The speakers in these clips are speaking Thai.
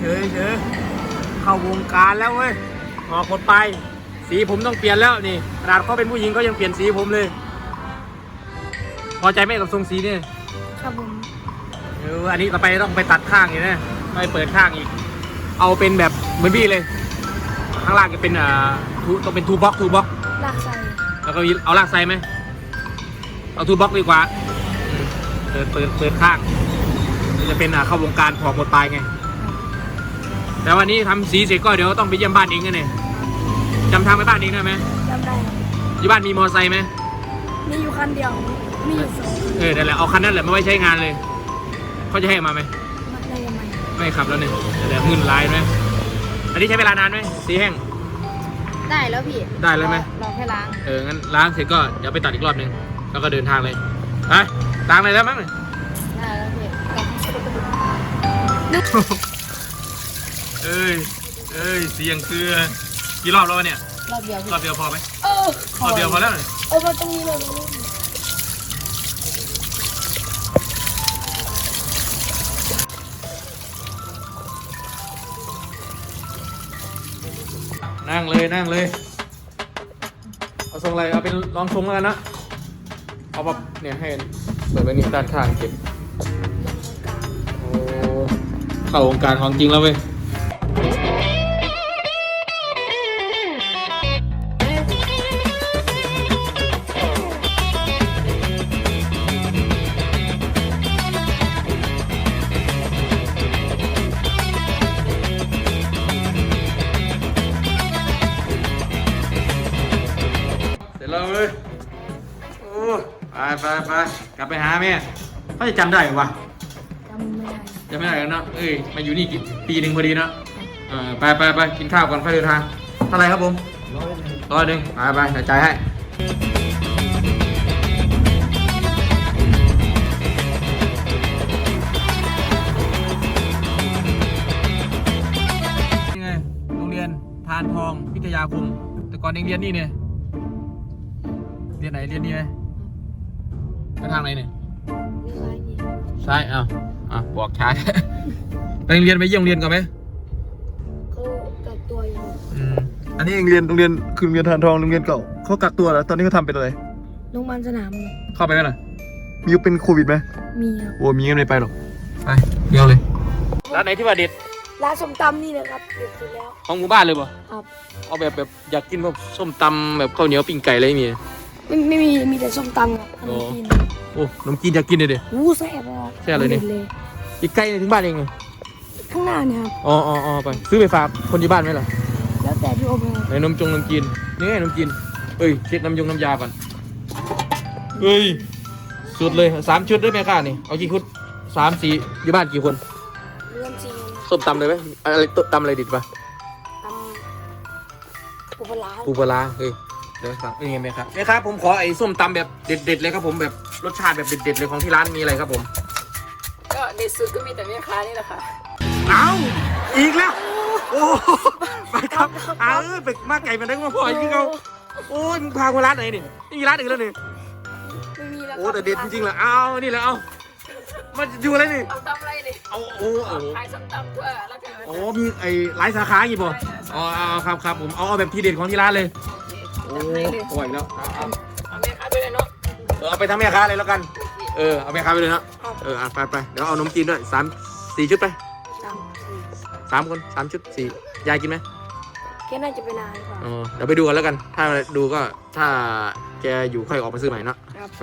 เฉยเฉยเข้าวงการแล้วเว้ยออกคนไป สีผมต้องเปลี่ยนแล้วนี่ขนาดเขาเป็นผู้หญิงเขายังเปลี่ยนสีผมเลย พอใจไหมกับทรงสีนี่ครับผมเอออันนี้ต่อไปต้องไปตัดข้างอีกนะไปเปิดข้างอีก เอาเป็นแบบเหมือนพี่เลย ข้างล่างจะเป็นอ่าทูต้องเป็นทูบ็อกทูบ็อกลากใส่แล้วก็มีเอาลากไซไหมเอาทูบ็อกดีกว่าอืมเปิดเปิดเปิดข้างมันจะเป็นอ่าเข้าวงการพอหมดปลายไง แต่วันนี้ทำสีเสร็จก็เดี๋ยวต้องไปเยี่ยมบ้านเองกันเนี่ยจำทางไปบ้านเองได้ไหมจำได้ครับที่บ้านมีมอไซค์ไหมมีอยู่คันเดียว มีอยู่สองเออนั่นแหละเอาคันนั้นแหละมาไว้ใช้งานเลยเขาจะให้มาไหมมันได้ยังไงไม่ขับแล้วเนี่ยเดี๋ยวมึนลายไหมอันนี้ใช้เวลานานไหมสีแห้ง ได้แล้วพี่ได้แล้วไหม รอแค่ล้าง เออ งั้นล้างเสร็จก็เดี๋ยวไปตัดอีกรอบหนึง แล้วก็เดินทางเลยไปล้างเลยแล้วมั้งได้แล้วพี่ เอ้ย เอ้ย เสียงเกลือกี่รอบแล้ววะเนี่ย รอบเดียวพี่รอบเดียวพอไหมเออรอบเดียวพอแล้วเหรอเอามาตรงนี้เลยนะนั่งเลยนั่งเลย เอาทรงอะไรเอาเป็นลองทรงแล้วกันนะ เอาแบบเนี่ยให้เปิดไว้นี่ด้านข้างเก็บ โอ้เข้าวงการของจริงแล้วเว้ย ไปไปไปกลับไปหาแม่เขาจะจำได้เหรอวะจำไม่ได้จำไม่ได้แล้วเนาะเอ้ยมาอยู่นี่กี่ปีหนึ่งพอดีเนาะเออไปไปไปกินข้าวก่อนค่อยเดินทางเท่าไหรครับผมร้อยหนึ่งไปไปเดี๋ยวจ่ายให้นี่ไงโรงเรียนทานทองพิทยาคม แต่ก่อนเองเรียนนี่เนี่ยเรียนไหนเรียนนี่ไหม ไปทางไหนเนี่ยไม่ร้ายนี่ซ้ายอ้าวอะบอกช้า ไปโรงเรียนไปเยี่ยมโรงเรียนก่อนไหมเขากักตัวอยู่อืมอันนี้เองเรียนโรงเรียนคือโรงเรียนทานทองโรงเรียนเก่าเขากักตัวแล้วตอนนี้เขาทำเป็นอะไร โรงพยาบาลสนามเนี่ยเข้าไปไหมล่ะมีเป็นโควิดไหมมีครับโอ้มีก็ไม่ไปหรอกไปเดียวเลยร้านไหนที่ว่าเด็ดร้านส้มตำนี่เลยครับเด็ดสุดแล้ว ของหมู่บ้านเลยป่ะครับเอาแบบแบบอยากกินพวกส้มตำแบบข้าวเหนียวปิ้งไก่อะไรไม่มีไม่ไม่มีมีแต่ส้มตำกับขนมจีน โอ้ขนมจีนอยากกินเลยเด็วู้แซ่บเลยครับแซ่บเลยนี่ด็ดเลยอีกไกลเลยถึงบ้านเองเลยข้างหน้าเนี่ยครับ อ๋ออ๋ออ๋อไป ซื้อไปฝากคนที่บ้านไหมล่ะแล้วแต่พี่โอมเลยครับในนมจงนมจีนนี่ไงนมจีนเอ้ยเช็ดน้ำยงน้ำยาก่อนเฮ้ยสุดเลยสามชุดด้วยไหมค่านี่เอากี่ชุดสามสี่อยู่บ้านกี่คนเรื่องจีนส้มตำเลยไหมอะไรตำอะไรดิดปะตำปูปลาร้าปูปลาร้าเฮ้ยเดี๋ยวสั่งนี่ไงแม่ครับแม่ครับผมขอไอ้ส้มตำแบบเด็ดๆเลยครับผมแบบ รสชาติแบบเด็ดๆเลยของที่ร้านมีอะไรครับผม ก็เด็ดสุดก็มีแต่แม่ค้านี่แหละค่ะ เอาอีกแล้ว โอ้ไปครับเอาเออไปมาไก่มันได้มาพ่ออีกเขาโอ้ยมึงพากูร้านไหนนี่นี่มีร้านอื่นแล้วนี่ไม่มีแล้วโอ้แต่เด็ดจริงๆเลยเอานี่แหละเอามันอยู่อะไรนี่ส้มตำอะไรนี่เอาโอ้โอ้ขายส้มตำทั่วแล้วกันโอ้มีไอ้หลายสาขากี่บ่อ๋อเอาครับครับผมเอาเอาแบบทีเด็ดของที่ร้านเลยโอ้โหอีกแล้วเอาเอาเอาแม่ค้ ออเอาไปทั้งแม่ค้าเลยแล้วกัน เออเอาแม่ค้าไปเลยเนาะเอออะไปไปเดี๋ยวเอานมจีนด้วยสามสี่ชุดไปตสามคนสามชุดสี่ยายกินไหมำแค่น่าจะเป็นนานกว่าอ๋อเดี๋ยวไปดูกันแล้วกัน ถ้าดูก็ถ้าแกอยู่ค่อยออกมาซื้อใหม่เนาะครับ ไป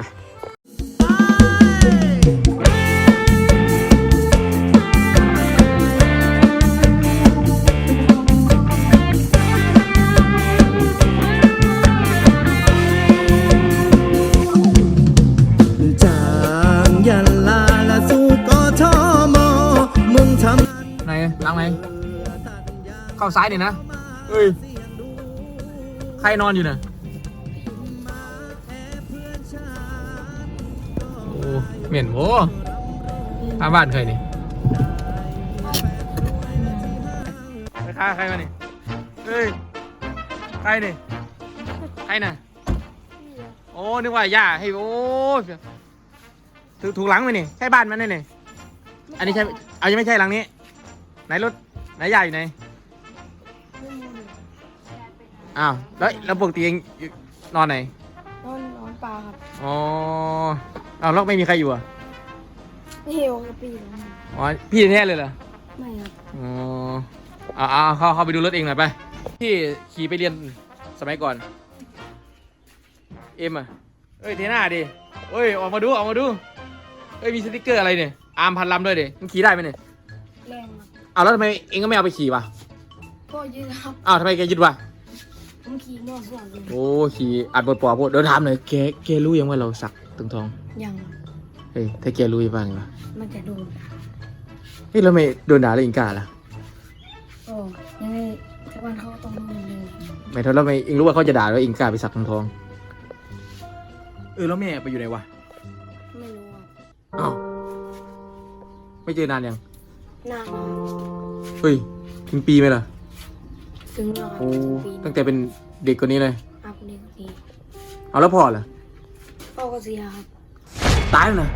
เข้าซ้ายนี่นะเฮ้ยใครนอนอยู่เนี่ยโอ้เหม็นโว้ข้างบ้านใครนี่ไปฆ่าใครมานี่เฮ้ยใครนี่ใครน่ะโอ้นึกว่าย่าให้โอ้ถูกถูกหลังไหมนี่ใช่บ้านมันนี่นี่อันนี้ใช่เอายังไม่ใช่หลังนี้ ไหนรถไหนยายอยู่ไหนไม่มีเลย อ้าวแล้วแล้วปกติเองอยู่นอนไหนนอนนอนปลาครับอ๋ออ้าวแล้วไม่มีใครอยู่อะไม่เหี่ยวกับปีแล้วอ๋อพี่แท้เลยเหรอไม่ครับอ๋อเอาเอาเอาเข้าเข้าไปดูรถเองหน่อยไปพี่ขี่ไปเรียนสมัยก่อน เอ็มอะเอ้ยเทน่าดิเอ้ยออกมาดูออกมาดูเอ้ยมีสติกเกอร์อะไรเนี่ยอาร์มพันลำด้วยดิมันขี่ได้ไหมเนี่ยแรงครับอ้าวแล้วทำไมเองก็ไม่เอาไปขี่วะก็ยืดครับอ้าวทำไมแกยึดวะ ผมขี่นอกห่วงเลยโอ้ขี่อัดบทปอบเดี๋ยวถามหน่อยแกแกรู้ยังว่าเราสักตึงทองยังครับเฮ้ยถ้าแกรู้ยังบ้างวะมันจะโดนเฮ้ยแล้วไม่โดนด่าแล้วอิงกาล่ะก็ยังไงสักวันเขาก็ต้องโดนเลยไม่เท่าแล้วไม่เองรู้ว่าเขาจะด่าว่าอิงกาไปสักตึงทองเออแล้วแม่ไปอยู่ไหนวะไม่รู้ครับอ้าวไม่เจอนานยังนานแล้วเฮ้ยถึงปีไหมล่ะ ถึงแล้วครับโอ้ปีตั้งแต่เป็นเด็กคนนี้เลยอาบเด็กปีเอาแล้วพ่อล่ะพ่อก็เสียครับตายแล้วนะ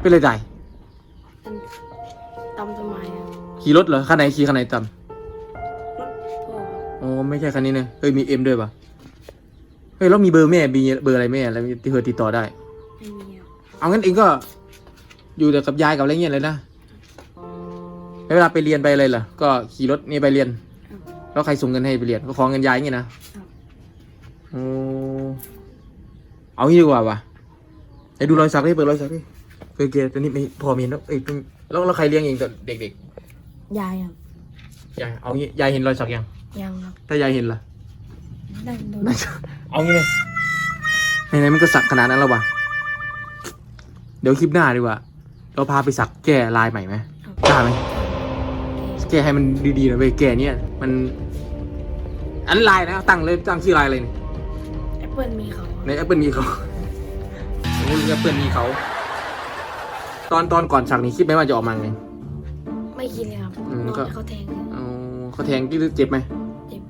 เป็นไรตายตำตำสมัยครับขี่รถเหรอคันไหนขี่คันไหนตามรถพ่อครับอ๋อไม่ใช่คันนี้นะเฮ้ยมีเอ็มด้วยปะเฮ้ยแล้วมีเบอร์แม่มีเบอร์อะไรแม่แล้วที่เธอติดต่อได้ ไม่มีครับเอางั้นเองก็ อยู่แต่กับยายกับอะไรเงี้ยเลยนะแล้วเวลาไปเรียนไปอะไรล่ะก็ขี่รถนี่ไปเรียนครับ แล้วใครส่งเงินให้ไปเรียนก็ขอเงินยายอย่างงี้นะครับโอ้เอางี้ดีกว่าวะไอ้ดูรอยสักดิเปิดรอยสักดิเคยเกตอนนี้ไม่พอมีแล้วเอ้ยเป็นแล้วแล้วใครเลี้ยงเองตอนเด็กยายครับๆยายเอางี้ยายเห็นรอยสักยัง ยังครับถ้ายายเห็นล่ะได้โดนน่าจะเอางี้เลยไหนๆมันก็สักขนาดนั้นแล้ววะเดี๋ยวคลิปหน้าดีกว่า เราพาไปสักแก้ลายใหม่ไหมกล้าไหม แก้ให้มันดีๆหน่อยเว้ยแก้เนี่ยมันอันลายนะตั้งเลยตั้งชื่อลายอะไรเนี่ยแอปเปิลมีเขาในแอปเปิลมีเขาโอ้ยแอปเปิลมีเขาตอนตอนก่อนสักนี่คิดไหมว่าจะออกมาไง ไม่คิดเลยครับอืมนอนก็ ให้เขาแทงเลยเอาเขาแทงที่เจ็บไหมเจ็บ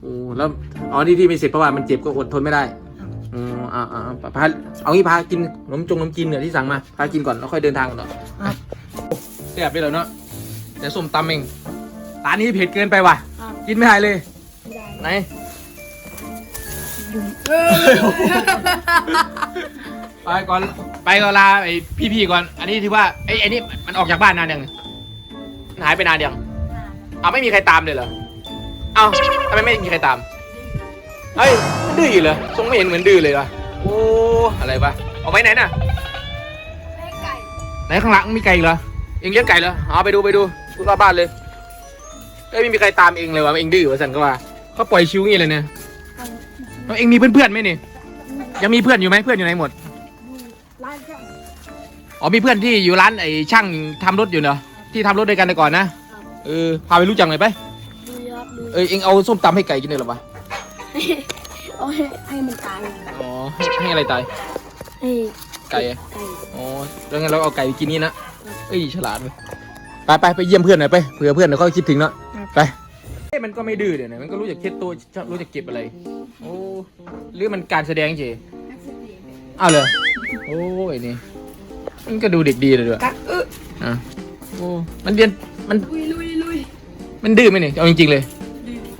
โอ้แล้วอ๋อที่ที่ไม่เสร็จเพราะว่ามันเจ็บก็อดทนไม่ได้ครับอืมอ่าอ่าพาเอางี้พากินขนมจงขนมจีนเนี่ยที่สั่งมาพากินก่อนแล้วค่อยเดินทางกันต่อครับแซ่บไปแล้วเนาะเดี๋ยวส้มตำเองร้านนี้เผ็ดเกินไปว่ะครับกินไม่ได้เลยไม่ได้ไหนยุงไปก่อน ไปก่อนลาไอ้พี่ๆก่อน อันนี้ถือว่าไอ้ไอ้นี่มันออกจากบ้านนานยังมันหายไปนานยังเอาไม่มีใครตามเลยเหรอ เอาทำไมไม่มีใครตาม เฮ้ยมันดื้ออยู่เหรอทรงไม่เห็นเหมือนดื้อเลยวะโอ้ อะไรวะเอาไว้ไหนน่ะไก่ไหนข้างหลังมีไก่อีกเหรอเองเลี้ยงไก่เหรอเอาไปดูไปดู ดูรอบบ้านเลยเอ้ยไม่มีใครตามเองเลยวะเองดื้อวะสันก็ว่าเขาปล่อยชิวงี้เลยเนี่ยแล้วเองมีเพื่อนๆไหมนี่ยังมีเพื่อนอยู่ไหมเพื่อนอยู่ไหนหมดร้านช่างอ๋อมีเพื่อนที่อยู่ร้านไอ้ช่างทำรถอยู่เนอะที่ทำรถด้วยกันแต่ก่อนนะเออพาไปรู้จักหน่อยไปดูครับดูเออเองเอาส้มตำให้ไก่กินเลยเหรอวะเอาให้ให้มันตายอ๋อให้ให้อะไรตายให้ไก่อะไก่ อ๋อแล้วงั้นเราเอาไก่ไปกินนี่นะเอ้ยฉลาดเลย ไปไปไปเยี่ยมเพื่อนหน่อยไปเผื่อเพื่อนเดี๋ยวเขาคิดถึงเนาะไปเอ้ยมันก็ไม่ดื้อเดี๋ยวนะมันก็รู้จักเช็ดตัวชอบรู้จักเก็บอะไรโอ้หรือมันการแสดงเฉยอ้าวเหรอโอ้ยนี่มันก็ดูเด็กดีเลยด้วยกะเอออะโอ้มันเรียนมันลุยลุยลุยมันดื้อไหมเนี่ยเอาจริงๆเลย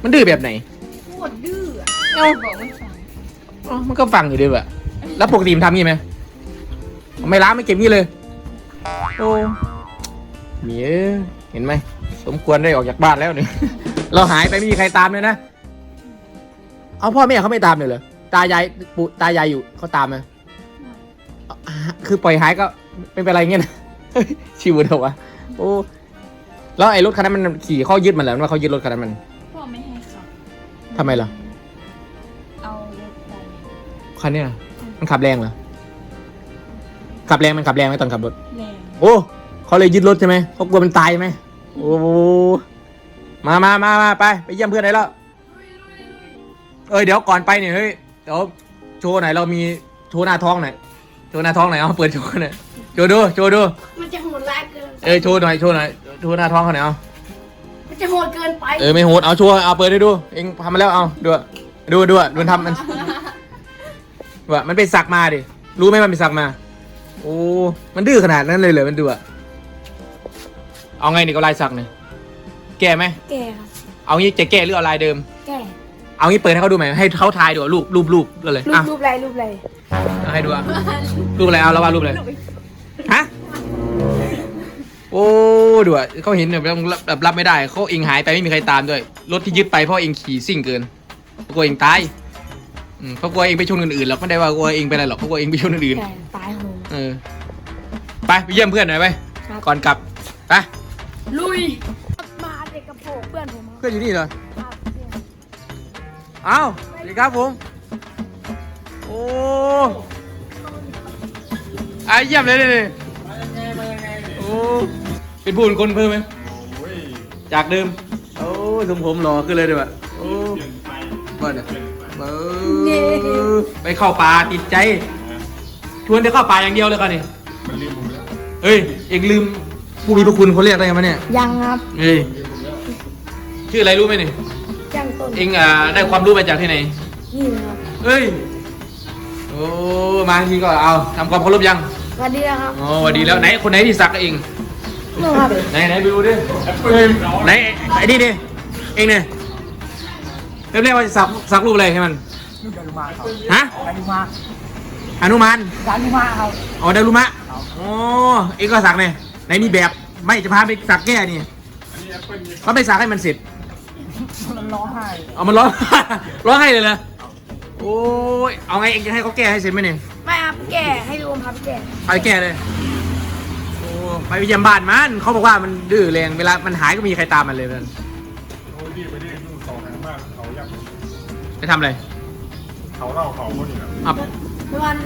มันดื้อแบบไหนโคตรดื้ออะเอ้าบอกไม่ฟังอ๋อมันก็ฟังอยู่ดีว่ะแล้วปกติมันทำงี้ไหมไม่ล้างไม่เก็บงี้เลยโอ้ เมียเห็นไหม สมควรได้ออกจากบ้านแล้วเนี่ย เราหายไปไม่มีใครตามเลยนะ เอาพ่อแม่เขาไม่ตามเลยเหรอ ตายายปู่ตายายอยู่เขาตามไหมอ่าคือปล่อยหายก็ไม่เป็นไรเงี้ยนะเฮ้ยชิวเถอะวะ โอ้ แล้วไอ้รถคันนั้นมันขี่ข้อยึดมันแล้วว่าเขายึดรถคันนั้นมัน พ่อไม่ให้ขับทำไมล่ะ เอารถไปคันเนี้ยมันขับแรงเหรอ ขับแรงมันขับแรงไหมตอนขับรถ แรงโอ้ เขาเลยยึดรถใช่ไหมเขากลัวมันตายไหมโอ้มามามามาไปไปเยี่ยมเพื่อนได้แล้วเอ้ยเดี๋ยวก่อนไปเนี่ยเฮ้ยเดี๋ยวโชว์หน่อยเรามีโชว์หน้าท้องหน่อยโชว์หน้าท้องหน่อยเอาเปิดโชว์หน่อยโชว์ดูโชว์ดูมันจะโหดร้ายเกินเออโชว์หน่อยโชว์หน่อยโชว์หน้าท้องเขาหน่อยเอามันจะโหดเกินไปเออไม่โหดเอาโชว์เอาเปิดให้ดูเองทำมาแล้วเอาดูอะดูดูอะดูมันทำมันว่ามันไปสักมาดิรู้ไหมมันไปสักมา โอ้มันดื้อขนาดนั้นเลยเหรอมันดูอะ เอาไงนี่ก็ลายสักเนี่ยแก้ไหมแก่ครับเอางี้จะแก้หรือเอาลายเดิม แก่เอางี้เปิดให้เขาดูไหมให้เขาทายดูอะรูปรูปรูปก็เลยรูอะปรูปอะไรรูปอะไรเอาให้ดูอะรูปอะไรเอาแล้วว่ารูปอะไรฮะโอ้ดูอะเขาเห็นแบบแบบรับไม่ได้เขาเองหายไปไม่มีใครตามด้วยรถที่ยึดไปเพราะเองขี่ซิ่งเกินเขากลัวเองตายอืมเขากลัวเองไปชนคนอื่นหรอกไม่ได้ว่ากลัวเองเป็นอะไรหรอกเขากลัวเองไปชนคนอื่น แก่ตายโหง เออ ไปไปเยี่ยมเพื่อนหน่อยไป ครับ ก่อนกลับ ไป ลุย มาเด็กกับโผเพื่อนผมเพื่อนอยู่นี่เหรอครับเนี่ยอ้าวสวัสดีครับผม โอ้อาเยี่ยมเลยเลยเลยโอ้เป็นผู้เป็นคนเพิ่มไหมจากเดิม โอ้ทรงผมหล่อขึ้นเลยด้วยวะโอ้บ้านเนี่ยเออไปเข้าป่าติดใจ ชวนจะเข้าป่าอย่างเดียวเลยกันนี่เฮ้ย เอ็งลืม ผู้มีพระคุณเขาเรียกได้ไหมเนี่ยยังครับเฮ้ยชื่ออะไรรู้ไหมเนี่ยจ้างต้นเอ็งอ่าได้ความรู้มาจากที่ไหนนี่นะครับเฮ้ยโอ้มาทีก็เอาทำความเคารพยังสวัสดีนะครับอ๋อสวัสดีแล้วไหนคนไหนที่สักกับเองนู่นครับไหนไหนไปดูดิเฮ้ยไหนไอ้นี่ดิเองเนี่ยเริ่มแรกว่าจะสักสักรูปอะไรให้มันฮะดารุมาอนุมานดารุมาครับอ๋อดารุมะอ๋อเองก็สักเนี่ย ไหนมีแบบไม่จะพาไปสักแก้นี่เขาไปสักให้มันเสร็จมันร้องไห้เอามันร้อง ร้องไห้เลยเหรอโอ้ยเอาไงเองจะให้เขาแก้ให้เสร็จไหมเนี่ยไม่ครับแก่ให้ดูครับแก่ไปแก้เลยโอ้ไปเยี่ยมบ้านมันเขาบอกว่ามันดื้อแรงเวลามันหายก็มีใครตามมันเลยมันไปทำอะไรเขาเล่าเขาคนนี้นะอะเมื่อวัน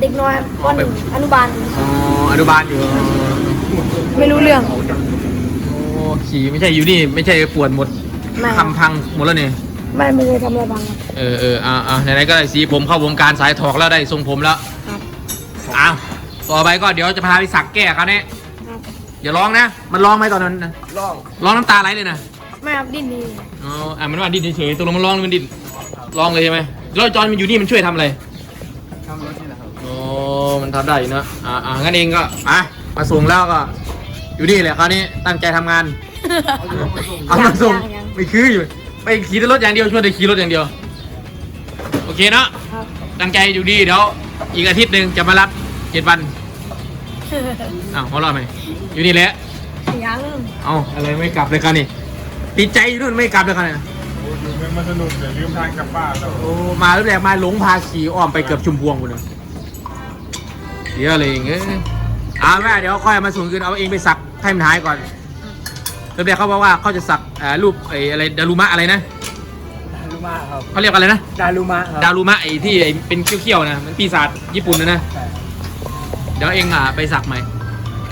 เด็กน้อยวันหนึ่งอนุบาลอ๋ออนุบาลอยู่ ไม่รู้เรื่อง โอ้ขี่ไม่ใช่อยู่นี่ ไม่ใช่ปวดหมดไม่คำพังหมดแล้วเนี่ยไม่ไม่เคยทำอะไรบ้างครับเออเอออ่าอ่าไหนๆก็ได้สีผมเข้าวงการสายถอกแล้วได้ทรงผมแล้วครับอ้าวต่อไปก็เดี๋ยวจะพาไปสักแก้เขาเนี่ยครับอย่าร้องนะ มันร้องไหมตอนนั้นนะล่องร้องน้ำตาไหลเลยนะไม่ครับดิ้นดีอ๋ออะมันว่าดิ้นเฉยๆตกลงมันร้องหรือมันดิ้นร้องเลยใช่ไหมแล้วจอนมันอยู่นี่มันช่วยทำอะไรทำรถนี่แหละครับโอ้มันทำได้อยู่นะอ่าอ่างั้นเองก็อะมาส่งแล้วก็ อยู่นี่แหละคราวนี้ตั้งใจทำงาน เอามาส่งยังยัง ไม่คืออยู่ไปขี่รถอย่างเดียวชวนแต่ขี่รถอย่างเดียว โอเคเนาะครับตั้งใจอยู่ดีเดี๋ยวอีกอาทิตย์หนึ่งจะมารับเจ็ดวันอ้าวหัวเราะไหมอยู่นี่แหละยังเอ้าอะไรไม่กลับเลยกันนี่ติดใจอยู่นู่นไม่กลับเลยกันเนี่ยโอ้ดูเรื่องมันสนุกแต่ลืมทางกลับบ้านแล้วโอ้มาแล้วแรกมาหลงพาขี่อ้อมไปเกือบชุมพวงกูเลยเสียอะไรอย่างเงี้ยอ่าแม่เดี๋ยวค่อยเอามาส่งคืนเอาเองไปสัก ให้มันหายก่อนเริ่มแรกเขาบอกว่าเขาจะสักอ่ารูปไอ้อะไรดารุมะอะไรนะดารุมะครับเขาเรียกอะไรนะดารุมะครับดารุมะไอ้ที่ไอ้เป็นเขี้ยวๆนะมันปีศาจญี่ปุ่นนะนะใช่เดี๋ยวเองอะไปสักใหม่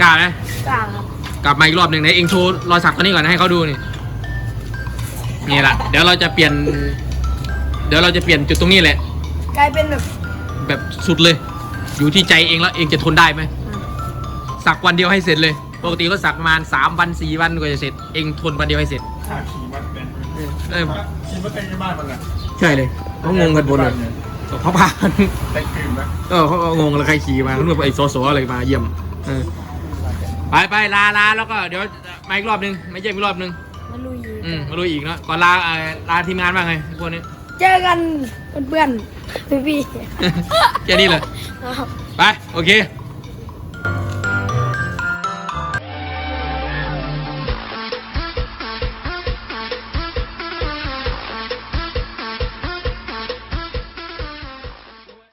กล้าไหมกล้าครับกลับมาอีกรอบหนึ่งไหนเองโชว์รอยสักตัวนี้ก่อนนะให้เขาดูนี่นี่แหละเดี๋ยวเราจะเปลี่ยน เดี๋ยวเราจะเปลี่ยนจุดตรงนี้แหละ กลายเป็นแบบแบบสุดเลย อยู่ที่ใจเองแล้วเองจะทนได้ไหมสักวันเดียวให้เสร็จเลย ปกติก็สักประมาณ3วัน4วันกว่าจะเสร็จ เองทนวันเดียวให้เสร็จข้าขี่มาเต็มเอ้ยขี่มาเต็มที่บ้านมันแหละใช่เลยเขางงกันบนเลยเขาพากันได้คืนนะเออเขาก็งงเลยใครขี่มาเขาเรียกว่าไอ้โซโซอะไรมาเยี่ยมเออไปไปลาลาแล้วก็เดี๋ยวมาอีกรอบนึงมาเยี่ยมอีกรอบนึงมาลุยอืมมาดูอีกเนอะก่อนลาเอ่อลาทีมงานว่าไงพวกนี้เจอกันเพื่อนๆพี่แค่นี้เลยๆครับไปโอเค